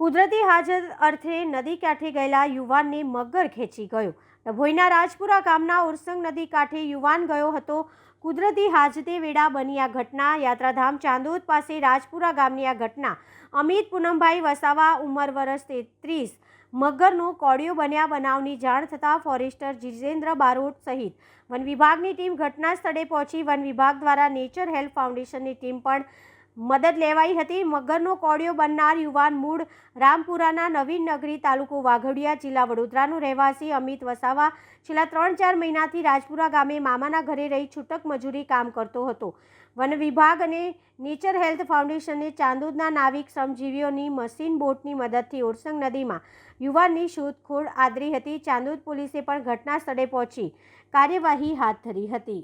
કુદરતી હાજર અર્થે નદી કાંઠે ગયેલા યુવાનને મગર ખેંચી ગયો. ડભોઈના રાજપુરા ગામના ઉરસંગ નદી કાંઠે યુવાન ગયો હતો. કુદરતી હાજતે વેળા બની આ ઘટના. યાત્રાધામ ચાંદોદ પાસે રાજપુરા ગામની આ ઘટના. અમિત પૂનમભાઈ વસાવા ઉંમર વર્ષ તેત્રીસ. મગરનો કોડિયો બન્યા બનાવની જાણ થતાં ફોરેસ્ટર જીજેન્દ્ર બારોટ સહિત વન વિભાગની ટીમ ઘટના સ્થળે પહોંચી. વન વિભાગ દ્વારા નેચર હેલ્પ ફાઉન્ડેશનની ટીમ પણ મદદ લેવાઈ હતી. મગરનો કોડિયો બનનાર યુવાન મૂળ રામપુરાના નવીન નગરી તાલુકો વાઘોડિયા જિલ્લા વડોદરાનો રહેવાસી અમિત વસાવા છેલ્લા ત્રણ ચાર મહિનાથી રાજપુરા ગામે મામાના ઘરે રહી છૂટક મજૂરી કામ કરતો હતો. વન વિભાગ અને નેચર હેલ્થ ફાઉન્ડેશને ચાંદોદના નાવિક શ્રમજીવીઓની મશીન બોટની મદદથી ઓરસંગ નદીમાં યુવાનની શોધખોળ આદરી હતી. ચાંદોદ પોલીસે પણ ઘટના સ્થળે પહોંચી કાર્યવાહી હાથ ધરી હતી.